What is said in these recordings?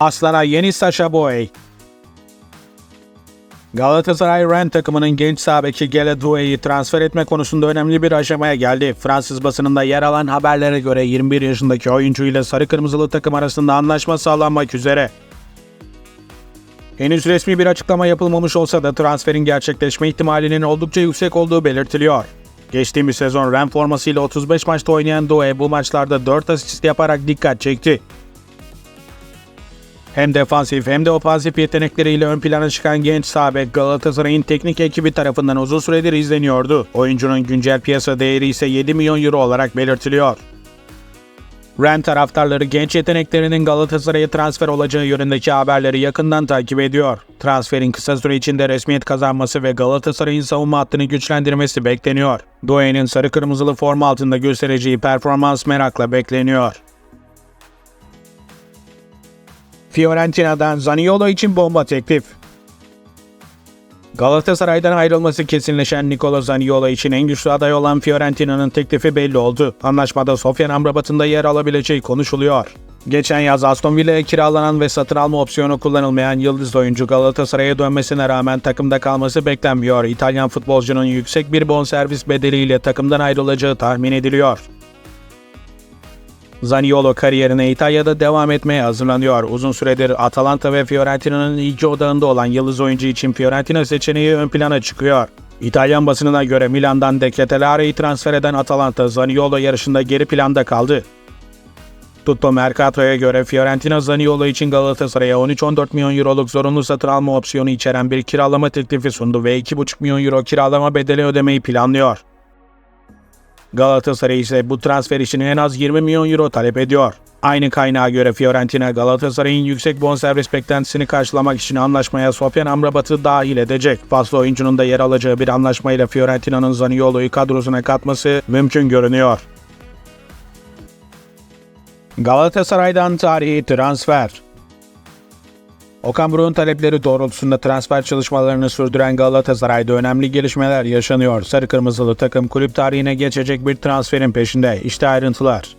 Aslan'a yeni Sasha Boy. Galatasaray Ren takımının genç sağ beki Gele Doué'yi transfer etme konusunda önemli bir aşamaya geldi. Fransız basınında yer alan haberlere göre 21 yaşındaki oyuncu ile sarı kırmızılı takım arasında anlaşma sağlanmak üzere. Henüz resmi bir açıklama yapılmamış olsa da transferin gerçekleşme ihtimalinin oldukça yüksek olduğu belirtiliyor. Geçtiğimiz sezon Ren formasıyla 35 maçta oynayan Doué bu maçlarda 4 asist yaparak dikkat çekti. Hem defansif hem de ofansif yetenekleriyle ön plana çıkan genç sağ bek Galatasaray'ın teknik ekibi tarafından uzun süredir izleniyordu. Oyuncunun güncel piyasa değeri ise 7 milyon euro olarak belirtiliyor. Ren taraftarları genç yeteneklerinin Galatasaray'a transfer olacağı yönündeki haberleri yakından takip ediyor. Transferin kısa süre içinde resmiyet kazanması ve Galatasaray'ın savunma hattını güçlendirmesi bekleniyor. Doué'nin sarı kırmızılı forma altında göstereceği performans merakla bekleniyor. Fiorentina'dan Zaniolo için bomba teklif. Galatasaray'dan ayrılması kesinleşen Nicolo Zaniolo için en güçlü aday olan Fiorentina'nın teklifi belli oldu. Anlaşmada Sofyan Amrabat'ın da yer alabileceği konuşuluyor. Geçen yaz Aston Villa'ya kiralanan ve satın alma opsiyonu kullanılmayan yıldız oyuncu Galatasaray'a dönmesine rağmen takımda kalması beklenmiyor. İtalyan futbolcunun yüksek bir bonservis bedeliyle takımdan ayrılacağı tahmin ediliyor. Zaniolo kariyerine İtalya'da devam etmeye hazırlanıyor. Uzun süredir Atalanta ve Fiorentina'nın ilgi odağında olan yıldız oyuncu için Fiorentina seçeneği ön plana çıkıyor. İtalyan basınına göre Milan'dan De Ketelaere'yi transfer eden Atalanta Zaniolo yarışında geri planda kaldı. Tutto Mercato'ya göre Fiorentina Zaniolo için Galatasaray'a 13-14 milyon euroluk zorunlu satın alma opsiyonu içeren bir kiralama teklifi sundu ve 2,5 milyon euro kiralama bedeli ödemeyi planlıyor. Galatasaray ise bu transfer için en az 20 milyon euro talep ediyor. Aynı kaynağa göre Fiorentina Galatasaray'ın yüksek bonservis beklentisini karşılamak için anlaşmaya Sofyan Amrabat'ı dahil edecek. Faslı oyuncunun da yer alacağı bir anlaşmayla Fiorentina'nın Zaniolo'yu kadrosuna katması mümkün görünüyor. Galatasaray'dan tarihi transfer. Okan Buruk'un talepleri doğrultusunda transfer çalışmalarını sürdüren Galatasaray'da önemli gelişmeler yaşanıyor. Sarı Kırmızılı takım kulüp tarihine geçecek bir transferin peşinde. İşte ayrıntılar.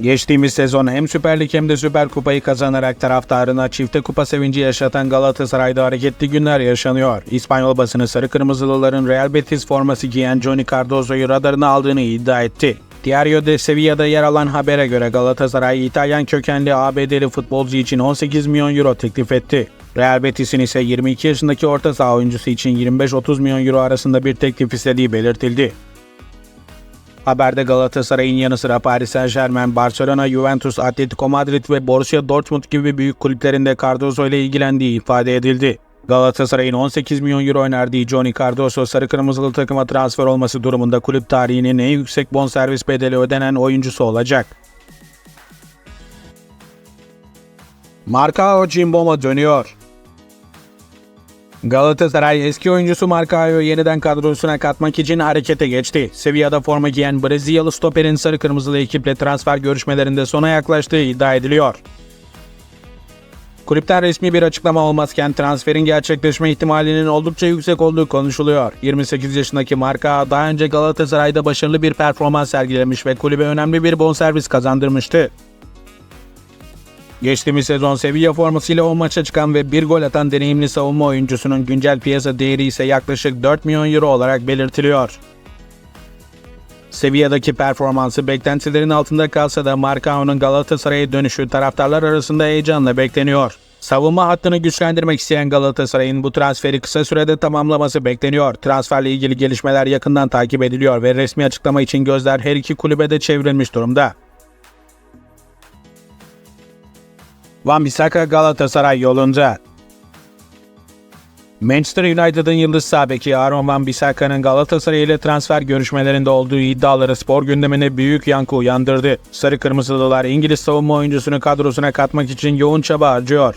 Geçtiğimiz sezon hem Süper Lig hem de Süper Kupayı kazanarak taraftarına çifte kupa sevinci yaşatan Galatasaray'da hareketli günler yaşanıyor. İspanyol basını Sarı Kırmızılıların Real Betis forması giyen Johnny Cardozo'yu radarına aldığını iddia etti. Diario de Sevilla'da yer alan habere göre Galatasaray İtalyan kökenli ABD'li futbolcu için 18 milyon euro teklif etti. Real Betis'in ise 22 yaşındaki orta saha oyuncusu için 25-30 milyon euro arasında bir teklif istediği belirtildi. Haberde Galatasaray'ın yanı sıra Paris Saint Germain, Barcelona, Juventus, Atletico Madrid ve Borussia Dortmund gibi büyük kulüplerinde Cardozo ile ilgilendiği ifade edildi. Galatasaray'ın 18 milyon euro önerdiği Johnny Cardoso sarı kırmızılı takıma transfer olması durumunda kulüp tarihinin en yüksek bonservis bedeli ödenen oyuncusu olacak. Marcao Cimbom'a dönüyor. Galatasaray eski oyuncusu Marcao'yu yeniden kadrosuna katmak için harekete geçti. Sevilla'da forma giyen Brezilyalı stoperin sarı kırmızılı ekiple transfer görüşmelerinde sona yaklaştığı iddia ediliyor. Kulüpten resmi bir açıklama olmazken transferin gerçekleşme ihtimalinin oldukça yüksek olduğu konuşuluyor. 28 yaşındaki marka daha önce Galatasaray'da başarılı bir performans sergilemiş ve kulübe önemli bir bonservis kazandırmıştı. Geçtiğimiz sezon Sevilla formasıyla o maça çıkan ve bir gol atan deneyimli savunma oyuncusunun güncel piyasa değeri ise yaklaşık 4 milyon euro olarak belirtiliyor. Sevilla'daki performansı beklentilerin altında kalsa da Marcao'nun Galatasaray'a dönüşü taraftarlar arasında heyecanla bekleniyor. Savunma hattını güçlendirmek isteyen Galatasaray'ın bu transferi kısa sürede tamamlaması bekleniyor. Transferle ilgili gelişmeler yakından takip ediliyor ve resmi açıklama için gözler her iki kulübe de çevrilmiş durumda. Van Bissaka Galatasaray yolunda. Manchester United'ın yıldız sağ Aaron Van Bissaka'nın Galatasaray ile transfer görüşmelerinde olduğu iddiaları spor gündemine büyük yankı uyandırdı. Sarı Kırmızılılar İngiliz savunma oyuncusunu kadrosuna katmak için yoğun çaba harcıyor.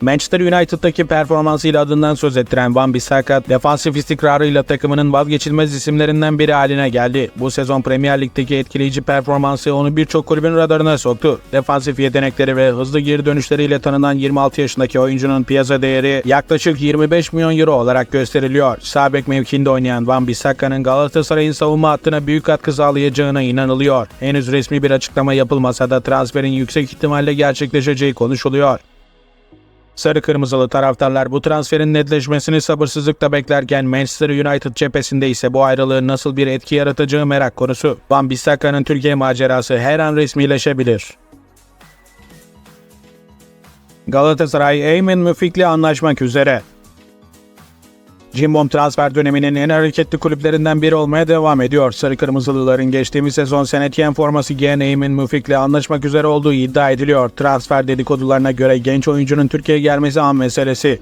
Manchester United'daki performansıyla adından söz ettiren Van Bissaka, defansif istikrarıyla takımının vazgeçilmez isimlerinden biri haline geldi. Bu sezon Premier Lig'deki etkileyici performansı onu birçok kulübün radarına soktu. Defansif yetenekleri ve hızlı geri dönüşleriyle tanınan 26 yaşındaki oyuncunun piyasa değeri yaklaşık 25 milyon euro olarak gösteriliyor. Sağ bek mevkiinde oynayan Van Bissaka'nın Galatasaray'ın savunma hattına büyük katkı sağlayacağına inanılıyor. Henüz resmi bir açıklama yapılmasa da transferin yüksek ihtimalle gerçekleşeceği konuşuluyor. Sarı Kırmızılı taraftarlar bu transferin netleşmesini sabırsızlıkla beklerken Manchester United cephesinde ise bu ayrılığın nasıl bir etki yaratacağı merak konusu. Van Bissaka'nın Türkiye macerası her an resmileşebilir. Galatasaray Eymen Müfik'le anlaşmak üzere. Cimbom transfer döneminin en hareketli kulüplerinden biri olmaya devam ediyor. Sarı Kırmızılıların geçtiğimiz sezon Senetien forması giyen Eymen Müfik'le anlaşmak üzere olduğu iddia ediliyor. Transfer dedikodularına göre genç oyuncunun Türkiye'ye gelmesi an meselesi.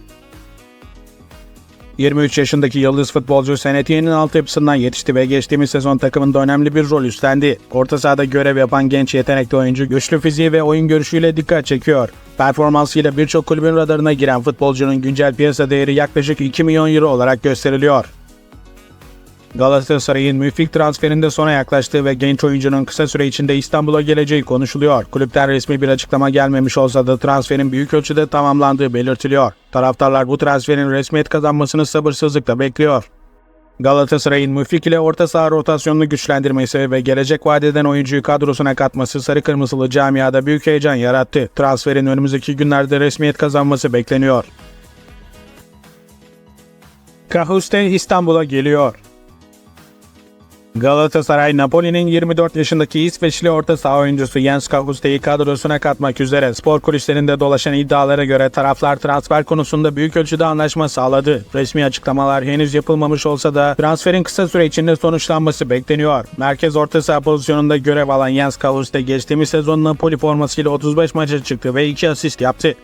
23 yaşındaki yıldız futbolcu Senetien'in altyapısından yetişti ve geçtiğimiz sezon takımında önemli bir rol üstlendi. Orta sahada görev yapan genç yetenekli oyuncu güçlü fiziği ve oyun görüşüyle dikkat çekiyor. Performansıyla birçok kulübün radarına giren futbolcunun güncel piyasa değeri yaklaşık 2 milyon euro olarak gösteriliyor. Galatasaray'ın Müfik transferinde sona yaklaştığı ve genç oyuncunun kısa süre içinde İstanbul'a geleceği konuşuluyor. Kulüpten resmi bir açıklama gelmemiş olsa da transferin büyük ölçüde tamamlandığı belirtiliyor. Taraftarlar bu transferin resmiyet kazanmasını sabırsızlıkla bekliyor. Galatasaray'ın Müfik ile orta saha rotasyonunu güçlendirmesi ve gelecek vadeden oyuncuyu kadrosuna katması sarı kırmızılı camiada büyük heyecan yarattı. Transferin önümüzdeki günlerde resmiyet kazanması bekleniyor. Kahuste İstanbul'a geliyor. Galatasaray, Napoli'nin 24 yaşındaki İsveçli orta saha oyuncusu Jens Kahuste'yi kadrosuna katmak üzere spor kulislerinde dolaşan iddialara göre taraflar transfer konusunda büyük ölçüde anlaşma sağladı. Resmi açıklamalar henüz yapılmamış olsa da transferin kısa süre içinde sonuçlanması bekleniyor. Merkez orta saha pozisyonunda görev alan Jens Kahuste geçtiğimiz sezon Napoli formasıyla 35 maça çıktı ve 2 asist yaptı.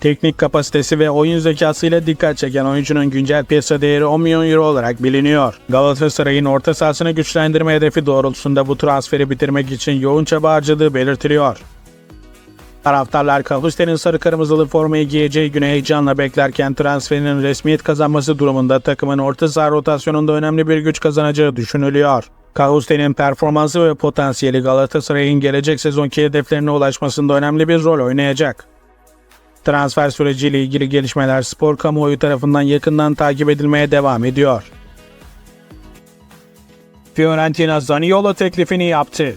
Teknik kapasitesi ve oyun zekasıyla dikkat çeken oyuncunun güncel piyasa değeri 10 milyon euro olarak biliniyor. Galatasaray'ın orta sahasını güçlendirme hedefi doğrultusunda bu transferi bitirmek için yoğun çaba harcadığı belirtiliyor. Taraftarlar Kavuster'in sarı kırmızılı formayı giyeceği güne heyecanla beklerken transferinin resmiyet kazanması durumunda takımın orta saha rotasyonunda önemli bir güç kazanacağı düşünülüyor. Kavuster'in performansı ve potansiyeli Galatasaray'ın gelecek sezonki hedeflerine ulaşmasında önemli bir rol oynayacak. Transfer süreciyle ilgili gelişmeler spor kamuoyu tarafından yakından takip edilmeye devam ediyor. Fiorentina Zaniolo teklifini yaptı.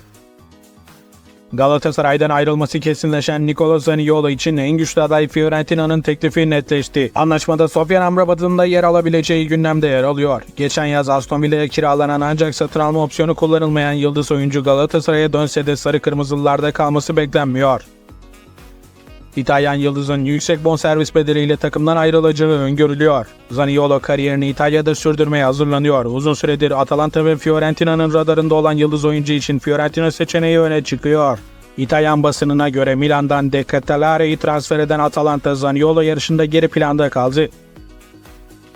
Galatasaray'dan ayrılması kesinleşen Nikola Zaniolo için en güçlü aday Fiorentina'nın teklifi netleşti. Anlaşmada Sofyan Amrabat'ın da yer alabileceği gündemde yer alıyor. Geçen yaz Aston Villa'ya kiralanan ancak satın alma opsiyonu kullanılmayan yıldız oyuncu Galatasaray'a dönse de sarı kırmızılılarda kalması beklenmiyor. İtalyan Yıldız'ın yüksek bonservis bedeliyle takımdan ayrılacağı öngörülüyor. Zaniolo kariyerini İtalya'da sürdürmeye hazırlanıyor. Uzun süredir Atalanta ve Fiorentina'nın radarında olan yıldız oyuncu için Fiorentina seçeneği öne çıkıyor. İtalyan basınına göre Milan'dan De Catalare'yi transfer eden Atalanta Zaniolo yarışında geri planda kaldı.